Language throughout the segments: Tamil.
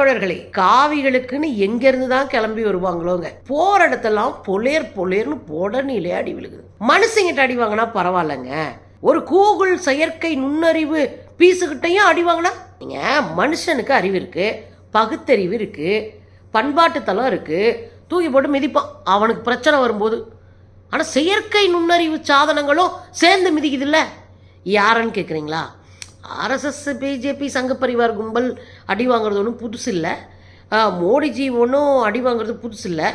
தோழர்களே காவிகளுக்குன்னு எங்கேருந்து தான் கிளம்பி வருவாங்களோங்க. போற இடத்தெல்லாம் பொலேர் பொலேர்னு பொடனிலே அடி விழுகுது. மனுஷங்கிட்ட அடி வாங்கினா பரவாயில்லைங்க. ஒரு கூகுள் செயற்கை நுண்ணறிவு பீஸுக்கிட்டையும் அடி வாங்கினா? நீங்க மனுஷனுக்கு அறிவு இருக்கு பகுத்தறிவு இருக்கு பண்பாட்டு தளம் இருக்கு. தூக்கி போட்டு மிதிப்பான். அவனுக்கு பிரச்சனை வரும்போது. ஆனால் செயற்கை நுண்ணறிவு சாதனங்களும் சேர்ந்து மிதிக்குதுல்ல? யாருன்னு கேட்குறீங்களா ஆர்எஸ்எஸ் பிஜேபி சங்க பரிவார் கும்பல் அடி வாங்குறது ஒன்றும் புதுசு இல்லை. மோடிஜி ஒன்றும் அடி வாங்குறது புதுசு இல்லை.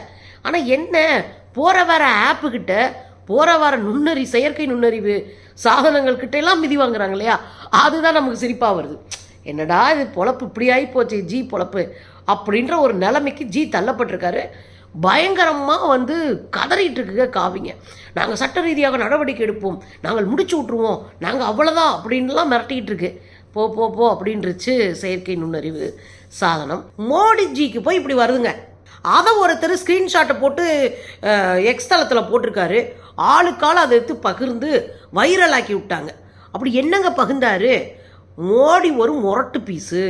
ஆனால் என்ன போகிற வர ஆப்புக்கிட்ட போகிற வர நுண்ணறி செயற்கை நுண்ணறிவு சாதனங்கள் கிட்ட எல்லாம் மிதி வாங்குறாங்க இல்லையா? அதுதான் நமக்கு சிரிப்பாக வருது. என்னடா இது பொழப்பு இப்படி ஆகி போச்சு ஜி பொழப்பு அப்படின்ற ஒரு நிலைமைக்கு ஜி தள்ளப்பட்டிருக்காரு. பயங்கரமாக வந்து கதறிட்டு இருக்குங்க காவிங்க. நாங்கள் சட்ட ரீதியாக நடவடிக்கை எடுப்போம். நாங்கள் முடிச்சு விட்ருவோம் நாங்கள் அவ்வளோதான் அப்படின்லாம் மிரட்டிகிட்டு இருக்கு. போ போ போ அப்படின்றுச்சு செயற்கை நுண்ணறிவு சாதனம். மோடிஜிக்கு போய் இப்படி வருதுங்க. அதை ஒருத்தர் ஸ்க்ரீன்ஷாட்டை போட்டு அஹ், எக்ஸ் தளத்தில் போட்டிருக்காரு. ஆளுக்கால் அதை எடுத்து பகிர்ந்து வைரலாக்கி விட்டாங்க. அப்படி என்னங்க பகிர்ந்தாரு? மோடி ஒரு முரட்டு பீஸு.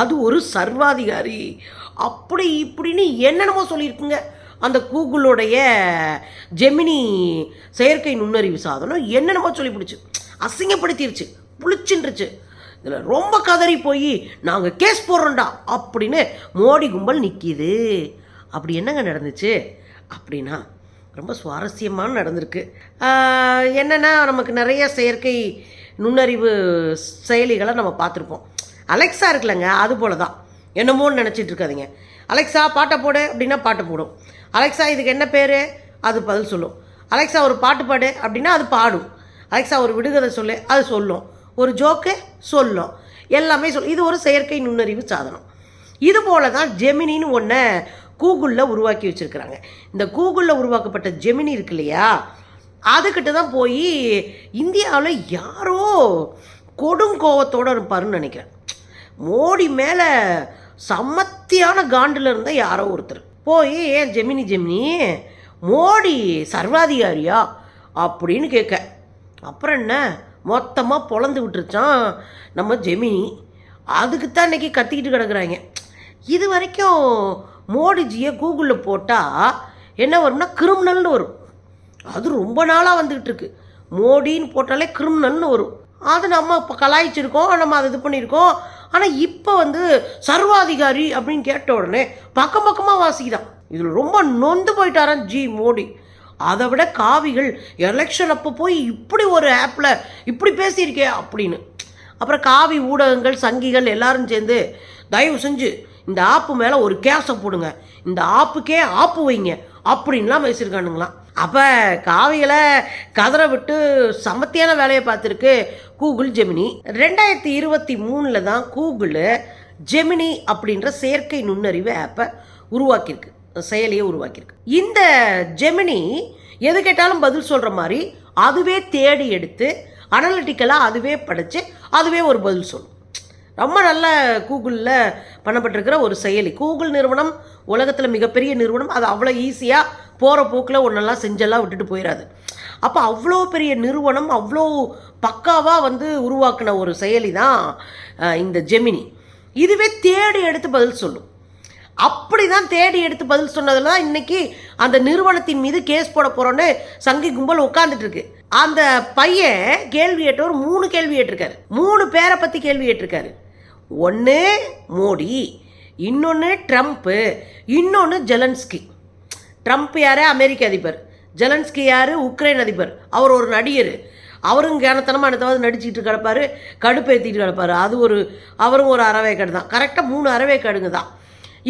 அது ஒரு சர்வாதிகாரி. அப்படி இப்படின்னு என்னென்னமோ சொல்லியிருக்குங்க. அந்த கூகுளுடைய ஜெமினி செயற்கை நுண்ணறிவு சாதனம் என்னென்னமோ சொல்லி பிடிச்சி அசிங்கப்படுத்திருச்சு. புளிச்சுன்றுச்சு. இதில் ரொம்ப கதறி போய் நாங்கள் கேஸ் போடுறோம்டா அப்படின்னு மோடி கும்பல் நிற்கிது அப்படி என்னங்க நடந்துச்சு? அப்படின்னா ரொம்ப சுவாரஸ்யமாக நடந்திருக்கு. என்னென்னா என்னன்னா நமக்கு நிறைய செயற்கை நுண்ணறிவு செயலிகளை நம்ம பார்த்துருப்போம். அலெக்ஸா இருக்குல்லங்க அது போல தான் என்னமோன்னு நினச்சிட்டு இருக்காதிங்க. அலெக்ஸா பாட்டை போடு அப்படின்னா பாட்டு போடும். அலெக்ஸா இதுக்கு என்ன பேர்? அது பதில் சொல்லும். அலெக்ஸா ஒரு பாட்டு பாடு அப்படின்னா அது பாடும். அலெக்ஸா ஒரு விடுகதை சொல்லு அது சொல்லும். ஒரு ஜோக்கு சொல்லும். எல்லாமே சொல் இது ஒரு செயற்கை நுண்ணறிவு சாதனம். இது போல தான் ஜெமினின்னு ஒன்றை கூகுளில் உருவாக்கி வச்சுருக்கிறாங்க. இந்த கூகுளில் உருவாக்கப்பட்ட ஜெமினி இருக்கு இல்லையா? அதுக்கிட்ட தான் போய் இந்தியாவில் யாரோ கொடும் கோவத்தோடு இருப்பாருன்னு நினைக்கிறேன். மோடி மேலே சமத்தியான காண்டில் இருந்த யாரோ ஒருத்தர். போய் ஏன் ஜெமினி ஜெமினி மோடி சர்வாதிகாரியா? அப்படின்னு கேட்க. அப்புறம் என்ன? மொத்தமாக பொழந்து விட்டுருச்சான் நம்ம ஜெமினி. அதுக்கு தான் இன்றைக்கி கத்திக்கிட்டு கிடக்குறாங்க. இது வரைக்கும் மோடிஜியை கூகுளில் போட்டால் என்ன வரும்னா கிரிமினல்னு வரும். அது ரொம்ப நாளாக வந்துக்கிட்டு இருக்கு மோடின்னு போட்டாலே கிரிமினல்னு வரும். அது நம்ம இப்போ கலாய்ச்சிருக்கோம் நம்ம அதை இது பண்ணியிருக்கோம் ஆனால் இப்போ வந்து சர்வாதிகாரி அப்படின்னு கேட்ட உடனே பக்கம் பக்கமாக வாசிக்குதான். இதில் ரொம்ப நொந்து போயிட்டாராம் ஜி மோடி. அதை விட காவிகள் எலெக்ஷன் அப்போ போய் இப்படி ஒரு ஆப்பில் இப்படி பேசியிருக்கே அப்படின்னு. அப்புறம் காவி ஊடகங்கள் சங்கிகள் எல்லாரும் சேர்ந்து தயவு செஞ்சு இந்த ஆப்பு மேலே ஒரு கேஸை போடுங்க. இந்த ஆப்புக்கே ஆப்பு வைங்க. அப்படின்லாம் பேசியிருக்கானுங்களாம். அப்போ காவிகளை கதற விட்டு சமத்தியான வேலையை பார்த்துருக்கு கூகுள் ஜெமினி. ரெண்டாயிரத்தி இருபத்தி மூணில் தான் கூகுள் ஜெமினி அப்படின்ற செயற்கை நுண்ணறிவு ஆப்பை உருவாக்கியிருக்கு. செயலியை உருவாக்கியிருக்கு. இந்த ஜெமினி எது கேட்டாலும் பதில் சொல்கிற மாதிரி அதுவே தேடி எடுத்து அனலிட்டிக்கலாக அதுவே படித்து அதுவே ஒரு பதில் சொல்லும். ரொம்ப நல்ல கூகுளில் பண்ணப்பட்டிருக்கிற ஒரு செயலி. கூகுள் நிறுவனம் உலகத்தில் மிகப்பெரிய நிறுவனம். அது அவ்வளோ ஈஸியாக போகிற போக்கில் ஒன்றெல்லாம் செஞ்செல்லாம் விட்டுட்டு போயிடாது அப்போ அவ்வளோ பெரிய நிறுவனம் அவ்வளோ பக்காவாக வந்து உருவாக்கின ஒரு செயலி தான் இந்த ஜெமினி. இதுவே தேடி எடுத்து பதில் சொல்லும். அப்படி தான் தேடி எடுத்து பதில் சொன்னதில் தான் இன்னைக்கு அந்த நிறுவனத்தின் மீது கேஸ் போட போகிறோன்னு சங்கி கும்பல் உட்காந்துட்ருக்கு அந்த பையன் கேள்வி கேட்டவர் மூணு கேள்வி கேட்டிருக்காரு மூணு பேரை பற்றி கேள்வி கேட்டிருக்காரு ஒன்று மோடி இன்னொன்று ட்ரம்ப்பு இன்னொன்று ஜெலன்ஸ்கி. ட்ரம்ப் யார்? அமெரிக்க அதிபர். ஜெலன்ஸ்கி யார்? உக்ரைன் அதிபர். அவர் ஒரு நடிகர். அவரும் கேனத்தனமாக அடுத்தாவது நடிச்சிட்டு கிடப்பாரு கடுப்பேற்றிட்டு கிடப்பாரு. அது ஒரு அவரும் ஒரு அறவேக்காடு தான். கரெக்டாக மூணு அறவேக்காடுங்க தான்.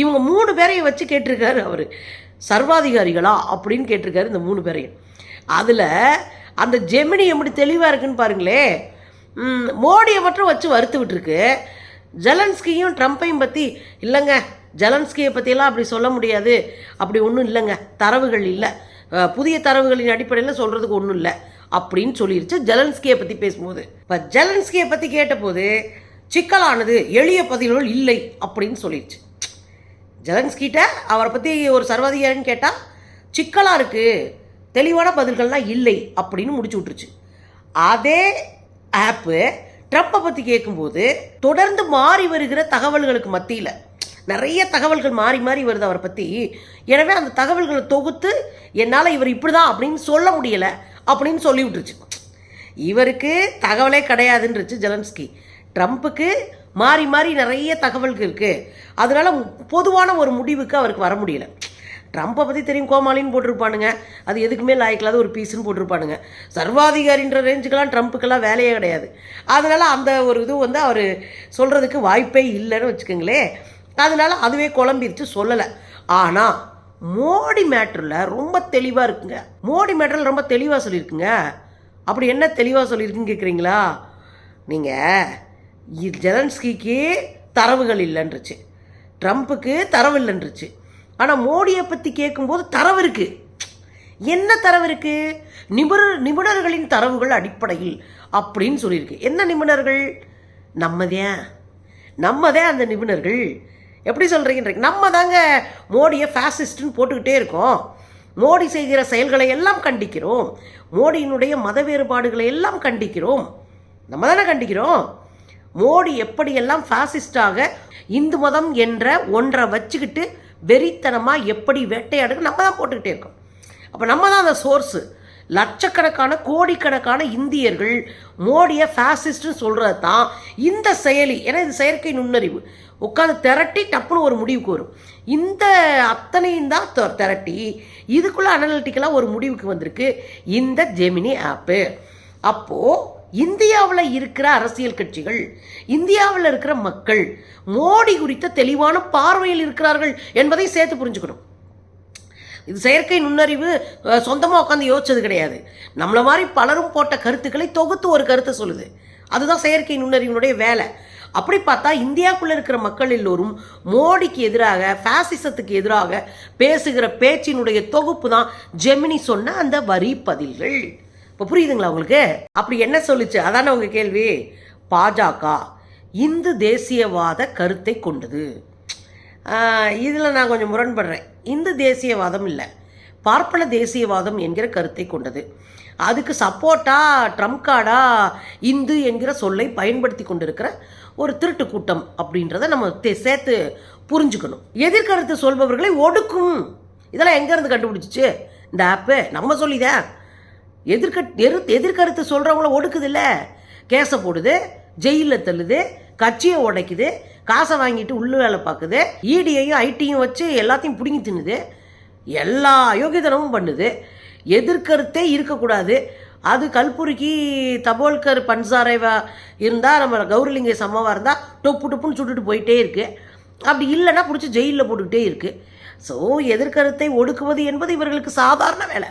இவங்க மூணு பேரையும் வச்சு கேட்டிருக்காரு அவர். சர்வாதிகாரிகளா அப்படின்னு கேட்டிருக்காரு இந்த மூணு பேரையும். அதில் அந்த ஜெமினி எப்படி தெளிவாக இருக்குன்னு பாருங்களே. மோடியை மட்டும் வச்சு வறுத்து விட்டுருக்கு. ஜெலன்ஸ்கியும் ட்ரம்ப்பையும் பற்றி இல்லைங்க ஜெலன்ஸ்கியை பற்றியெல்லாம் அப்படி சொல்ல முடியாது. அப்படி ஒன்றும் இல்லைங்க. தரவுகள் இல்லை. புதிய தரவுகளின் அடிப்படையில் சொல்கிறதுக்கு ஒன்றும் இல்லை. அப்படின்னு சொல்லிருச்சு ஜலன்ஸ்கியை பற்றி பேசும்போது. இப்போ ஜலன்ஸ்கியை பற்றி கேட்டபோது சிக்கலானது எளிய பதில்கள் இல்லை அப்படின்னு சொல்லிடுச்சு ஜலன்ஸ்கிட்ட அவரை பற்றி ஒரு சர்வாதிகாரின்னு கேட்டால் சிக்கலாக இருக்குது தெளிவான பதில்கள்லாம் இல்லை அப்படின்னு முடிச்சு விட்டுருச்சு. அதே ஆப்பு ட்ரம்ப்பை பற்றி கேட்கும்போது தொடர்ந்து மாறி வருகிற தகவல்களுக்கு மத்தியில் நிறைய தகவல்கள் மாறி மாறி வருது அவரை பற்றி எனவே அந்த தகவல்களை தொகுத்து என்னால் இவர் இப்படி தான் அப்படின்னு சொல்ல முடியலை அப்படின்னு சொல்லி விட்டுருச்சு இவருக்கு தகவலே கிடையாதுன்றுச்சு ஜெலன்ஸ்கி. ட்ரம்ப்புக்கு மாறி மாறி நிறைய தகவல்கள் இருக்குது அதனால பொதுவான ஒரு முடிவுக்கு அவருக்கு வர முடியல. ட்ரம்ப்பை பற்றி தெரியும் கோமாளின்னு போட்டிருப்பானுங்க. அது எதுக்குமே லாய்க்கலாத ஒரு பீஸுன்னு போட்டிருப்பானுங்க. சர்வாதிகாரின்ற ரேஞ்சுக்கெல்லாம் ட்ரம்ப்புக்கெல்லாம் வேலையே கிடையாது. அதனால் அந்த ஒரு இது வந்து அவர் சொல்கிறதுக்கு வாய்ப்பே இல்லைன்னு வச்சுக்கோங்களேன். அதனால் அதுவே குழம்பிருச்சு சொல்லலை. ஆனால் மோடி மேட்டரில் ரொம்ப தெளிவாக இருக்குங்க. மோடி மேட்டரில் ரொம்ப தெளிவாக சொல்லியிருக்குங்க. அப்படி என்ன தெளிவாக சொல்லியிருக்குன்னு கேட்குறீங்களா நீங்கள் ஜெலன்ஸ்கிக்கு தரவுகள் இல்லைன்றுச்சு. ட்ரம்ப்புக்கு தரவு இல்லைன்றுச்சு. ஆனால் மோடியை பற்றி கேட்கும்போது தரவு இருக்குது என்ன தரவு இருக்குது நிபுணர் நிபுணர்களின் தரவுகள் அடிப்படையில் அப்படின்னு சொல்லியிருக்கு. என்ன நிபுணர்கள்? நம்மதே நம்மதே அந்த நிபுணர்கள். எப்படி சொல்கிறீங்க நம்ம தாங்க மோடியை ஃபேசிஸ்ட்னு போட்டுக்கிட்டே இருக்கோம். மோடி செய்கிற செயல்களை எல்லாம் கண்டிக்கிறோம். மோடியினுடைய மத வேறுபாடுகளை எல்லாம் கண்டிக்கிறோம். நம்ம தானே கண்டிக்கிறோம். மோடி எப்படியெல்லாம் ஃபாசிஸ்டாக இந்து மதம் என்ற ஒன்றை வச்சுக்கிட்டு வெறித்தனமாக எப்படி வேட்டையாடுங்க நம்ம தான் போட்டுக்கிட்டே இருக்கோம். அப்போ நம்ம தான் அந்த சோர்ஸு லட்சக்கணக்கான கோடிக்கணக்கான இந்தியர்கள் மோடியை ஃபேசிஸ்ட்னு சொல்கிறது தான் இந்த செயலி. ஏன்னா இது செயற்கை நுண்ணறிவு. உட்காந்து திரட்டி டப்புன்னு ஒரு முடிவுக்கு வரும். இந்த அத்தனையும் தான் திரட்டி இதுக்குள்ளே அனலிட்டிக்கலாக ஒரு முடிவுக்கு வந்திருக்கு. இந்த ஜெமினி ஆப்பு. அப்போது இந்தியாவில் இருக்கிற அரசியல் கட்சிகள் இந்தியாவில் இருக்கிற மக்கள் மோடி குறித்த தெளிவான பார்வையில் இருக்கிறார்கள் என்பதை சேர்த்து புரிஞ்சுக்கணும். இது செயற்கை நுண்ணறிவு சொந்தமாக உட்காந்து யோசிச்சது கிடையாது. நம்மளை மாதிரி பலரும் போட்ட கருத்துக்களை தொகுத்து ஒரு கருத்தை சொல்லுது. அதுதான் செயற்கை நுண்ணறிவினுடைய வேலை. அப்படி பார்த்தா இந்தியாவுக்குள்ளே இருக்கிற மக்கள் எல்லோரும் மோடிக்கு எதிராக ஃபேசிசத்துக்கு எதிராக பேசுகிற பேச்சினுடைய தொகுப்பு தான் ஜெமினி சொன்ன அந்த வரி பதில்கள். இப்போ புரியுதுங்களா உங்களுக்கு? அப்படி என்ன சொல்லுச்சு? அதானே உங்கள் கேள்வி. பாஜக இந்து தேசியவாத கருத்தை கொண்டது. இதில் நான் கொஞ்சம் முரண்படுறேன். இந்து தேசியவாதம் இல்லை. பார்ப்பன தேசியவாதம் என்கிற கருத்தை கொண்டது. அதுக்கு சப்போர்ட்டாக ட்ரம்ப் கார்டா இந்து என்கிற சொல்லை பயன்படுத்தி கொண்டிருக்கிற ஒரு திருட்டு கூட்டம் அப்படின்றத நம்ம தே- சேர்த்து புரிஞ்சுக்கணும். எதிர்கருத்து சொல்பவர்களை ஒடுக்கும். இதெல்லாம் எங்கேருந்து கண்டுபிடிச்சிச்சு? இந்த ஆப்பு. நம்ம சொல்லிதான் எதிர்கட் எரு எதிர்கருத்து சொல்கிறவங்கள ஒடுக்குது இல்லை? கேஸை போடுது ஜெயிலில் தள்ளுது கட்சியை உடைக்குது காசை வாங்கிட்டு உள்ளு வேலை பார்க்குது. ஈடியையும் ஐடியும் வச்சு எல்லாத்தையும் பிடுங்கி தின்னுது. எல்லா அயோக்கியத்தனமும் பண்ணுது. எதிர்கருத்தே இருக்கக்கூடாது. அது கல்புரிக்கு தபோல்கர் பன்சாரேவா இருந்தால் நம்ம கௌரிலிங்க சம்மவாக இருந்தால் டொப்பு டொப்புன்னு சுட்டுட்டு போயிட்டே இருக்குது அப்படி இல்லைன்னா பிடிச்சி ஜெயிலில் போட்டுக்கிட்டே இருக்குது ஸோ எதிர்கருத்தை ஒடுக்குவது என்பது இவர்களுக்கு சாதாரண வேலை.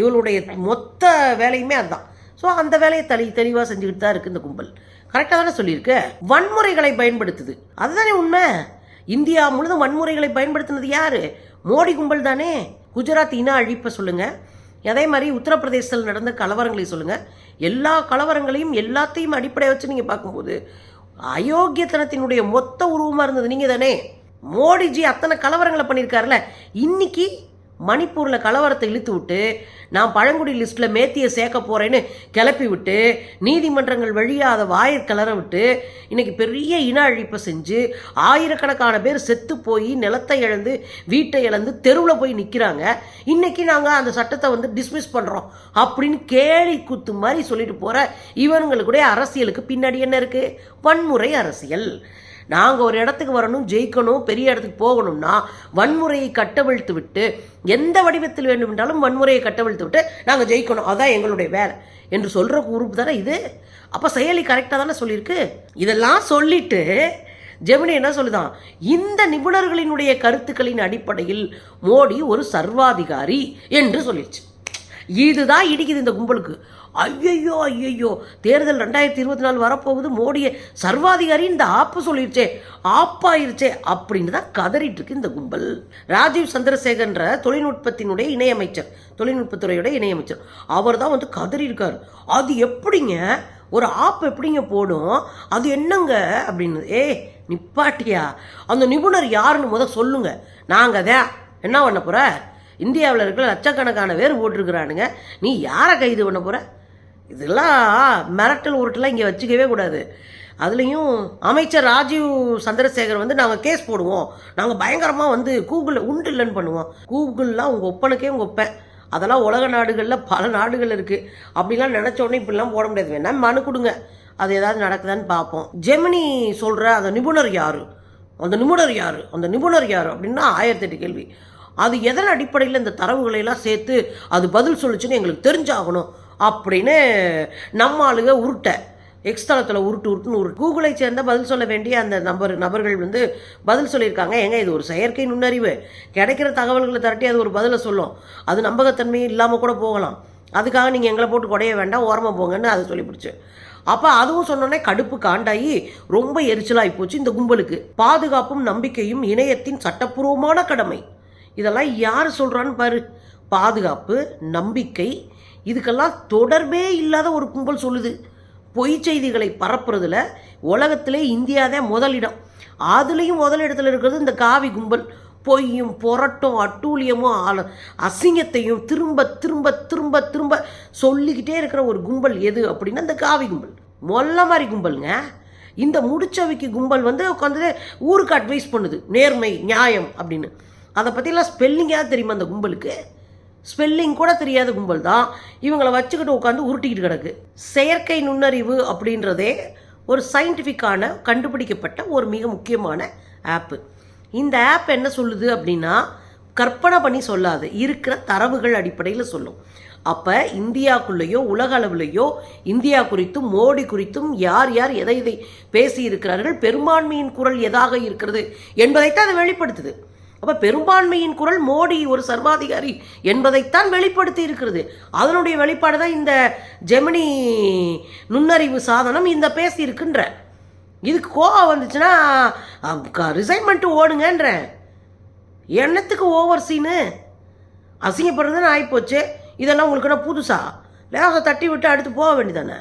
இவளுடைய மொத்த வேலையுமே அதுதான். ஸோ அந்த வேலையை தெளி தெளிவாக செஞ்சுக்கிட்டு தான் இருக்குது இந்த கும்பல். கரெக்டாக தானே சொல்லியிருக்கு? வன்முறைகளை பயன்படுத்துது. அதுதானே உண்மை? இந்தியா முழுதும் வன்முறைகளை பயன்படுத்தினது யாரு? மோடி கும்பல் தானே? குஜராத் இன அழிப்பை சொல்லுங்க. அதே மாதிரி உத்தரப்பிரதேசத்தில் நடந்த கலவரங்களை சொல்லுங்க. எல்லா கலவரங்களையும் எல்லாத்தையும் அடிப்படையாக வச்சு நீங்கள் பார்க்கும்போது அயோக்கியத்தனத்தினுடைய மொத்த உருவமாக இருந்தது நீங்கள் தானே மோடிஜி அத்தனை கலவரங்களை பண்ணியிருக்காருல்ல. இன்னைக்கு மணிப்பூரில் கலவரத்தை இழுத்து விட்டு நான் பழங்குடி லிஸ்ட்டில் மேத்தியை சேர்க்க போகிறேன்னு கிளப்பி விட்டு நீதிமன்றங்கள் வழியாக அதை வாயிற் கிளற விட்டு இன்றைக்கி பெரிய இன அழிப்பை செஞ்சு ஆயிரக்கணக்கான பேர் செத்து போய் நிலத்தை இழந்து வீட்டை இழந்து தெருவில் போய் நிற்கிறாங்க இன்றைக்கி நாங்கள் அந்த சட்டத்தை வந்து டிஸ்மிஸ் பண்ணுறோம் அப்படின்னு கேலி கூத்து மாதிரி சொல்லிட்டு போகிற இவங்களுடைய அரசியலுக்கு பின்னாடி என்ன இருக்குது வன்முறை அரசியல். நாங்கள் ஒரு இடத்துக்கு வரணும் ஜெயிக்கணும் பெரிய இடத்துக்கு போகணும்னா வன்முறையை கட்டவிழ்த்து விட்டு எந்த வடிவத்தில் வேண்டுமென்றாலும் வன்முறையை கட்டவிழ்த்து விட்டு நாங்கள் ஜெயிக்கணும். அதான் எங்களுடைய வேலை. என்று சொல்கிற உறுப்பு தானே இது? அப்போ செயலி கரெக்டாக தானே சொல்லியிருக்கு? இதெல்லாம் சொல்லிட்டு ஜெமினி என்ன சொல்லுதான்? இந்த நிபுணர்களினுடைய கருத்துக்களின் அடிப்படையில் மோடி ஒரு சர்வாதிகாரி என்று சொல்லிடுச்சு இதுதான் இடிக்குது இந்த கும்பலுக்கு. ஐயையோ ஐயையோ. தேர்தல் ரெண்டாயிரத்தி இருபத்தி நாலு வரப்போகுது. மோடியை சர்வாதிகாரி இந்த ஆப்பு சொல்லிருச்சே ஆப்பாயிருச்சே அப்படின்னு தான் கதறிட்டு இருக்கு இந்த கும்பல். ராஜீவ் சந்திரசேகர்ன்ற தொழில்நுட்பத்தினுடைய இணையமைச்சர் தொழில்நுட்பத்துறையுடைய இணையமைச்சர் அவர் தான் வந்து கதறி இருக்காரு அது எப்படிங்க? ஒரு ஆப் எப்படிங்க போடும்? அது என்னங்க அப்படின்னு. ஏ நிப்பாட்டியா? அந்த நிபுணர் யாருன்னு முத சொல்லுங்க. நாங்கள் தான் என்ன பண்ண போகிற இந்தியாவில் இருக்கிற லட்சக்கணக்கான பேர் போட்டிருக்கிறானுங்க. நீ யாரை கைது பண்ண போகிற இதெல்லாம் மிரட்டல் உருட்டெல்லாம் இங்கே வச்சுக்கவே கூடாது. அதுலேயும் அமைச்சர் ராஜீவ் சந்திரசேகர் வந்து நாங்கள் கேஸ் போடுவோம். நாங்கள் பயங்கரமாக வந்து கூகுளில் உண்டு இல்லைன்னு பண்ணுவோம். கூகுள்லாம் உங்கள் ஒப்பனுக்கே உங்கள் ஒப்பேன் அதெல்லாம் உலக நாடுகளில் பல நாடுகள் இருக்குது அப்படிலாம் நினச்சோடனே இப்படிலாம் போட முடியாது. வேணா மனு கொடுங்க. அது ஏதாவது நடக்குதான்னு பார்ப்போம். ஜெமினி சொல்கிற அந்த நிபுணர் யார்? அந்த நிபுணர் யார்? அந்த நிபுணர் யார்? அப்படின்னா ஆயிரத்தெட்டு கேள்வி. அது எதன் அடிப்படையில் இந்த தரவுகளையெல்லாம் சேர்த்து அது பதில் சொல்லுச்சுன்னு எங்களுக்கு தெரிஞ்சாகணும் அப்படின்னு நம்ம ஆளுங்க உருட்ட எக்ஸ்தலத்தில் உருட்டு உருட்டுன்னு உருட்டு. கூகுளை சேர்ந்த பதில் சொல்ல வேண்டிய அந்த நபர் நபர்கள் வந்து பதில் சொல்லியிருக்காங்க. ஏங்க இது ஒரு செயற்கை நுண்ணறிவு. கிடைக்கிற தகவல்களை திரட்டி அது ஒரு பதிலை சொல்லும். அது நம்பகத்தன்மை இல்லாமல் கூட போகலாம். அதுக்காக நீங்கள் எங்களை போட்டு குடைய வேண்டாம் ஓரமாக போங்கன்னு அதை சொல்லிப்பிடிச்சு. அப்போ அதுவும் சொன்னோன்னே கடுப்பு காண்டாகி ரொம்ப எரிச்சலாகி போச்சு இந்த கும்பலுக்கு. பாதுகாப்பும் நம்பிக்கையும் இணையத்தின் சட்டப்பூர்வமான கடமை. இதெல்லாம் யார் சொல்கிறான்னு பாரு. பாதுகாப்பு நம்பிக்கை இதுக்கெல்லாம் தொடர்பே இல்லாத ஒரு கும்பல் சொல்லுது. பொய் செய்திகளை பரப்புறதுல உலகத்திலே இந்தியா தான் முதலிடம் அதுலேயும் முதலிடத்தில் இருக்கிறது இந்த காவி கும்பல். பொய்யும் புரட்டும் அட்டூழியமும் ஆல அசிங்கத்தையும் திரும்ப திரும்ப திரும்ப திரும்ப சொல்லிக்கிட்டே இருக்கிற ஒரு கும்பல் எது அப்படின்னா இந்த காவி கும்பல். மொல்ல மாதிரி கும்பலுங்க. இந்த முடிச்சவைக்கு கும்பல் வந்து உட்காந்து ஊருக்கு அட்வைஸ் பண்ணுது. நேர்மை நியாயம் அப்படின்னு. அதை பற்றிலாம் ஸ்பெல்லிங்காக தெரியுமா அந்த கும்பலுக்கு? ஸ்பெல்லிங் கூட தெரியாத கும்பல் தான். இவங்களை வச்சுக்கிட்டு உட்காந்து உருட்டிக்கிட்டு கிடக்கு. செயற்கை நுண்ணறிவு அப்படின்றதே ஒரு சயின்டிஃபிக்கான கண்டுபிடிக்கப்பட்ட ஒரு மிக முக்கியமான ஆப்பு இந்த ஆப் என்ன சொல்லுது அப்படின்னா கற்பனை பண்ணி சொல்லாது. இருக்கிற தரவுகள் அடிப்படையில் சொல்லும். அப்போ இந்தியாக்குள்ளேயோ உலக அளவுலேயோ இந்தியா குறித்தும் மோடி குறித்தும் யார் யார் எதை எதை பேசி இருக்கிறார்கள் பெரும்பான்மையின் குரல் எதாக இருக்கிறது என்பதைத்தான் அதை வெளிப்படுத்துது. அப்போ பெரும்பான்மையின் குரல் மோடி ஒரு சர்வாதிகாரி என்பதைத்தான் வெளிப்படுத்தி இருக்கிறது. அதனுடைய வெளிப்பாடு தான் இந்த ஜெமினி நுண்ணறிவு சாதனம் இந்த பேசி இருக்குன்ற இதுக்கு கோவம் வந்துச்சுன்னா ரிசைன்மெண்ட்டு ஓடுங்கன்றேன். எண்ணத்துக்கு ஓவர் சீனு அசிங்கப்படுறதுன்னு ஆகிப்போச்சு இதெல்லாம் உங்களுக்கு என்ன புதுசா? லேசாக தட்டி விட்டு அடுத்து போக வேண்டியதானே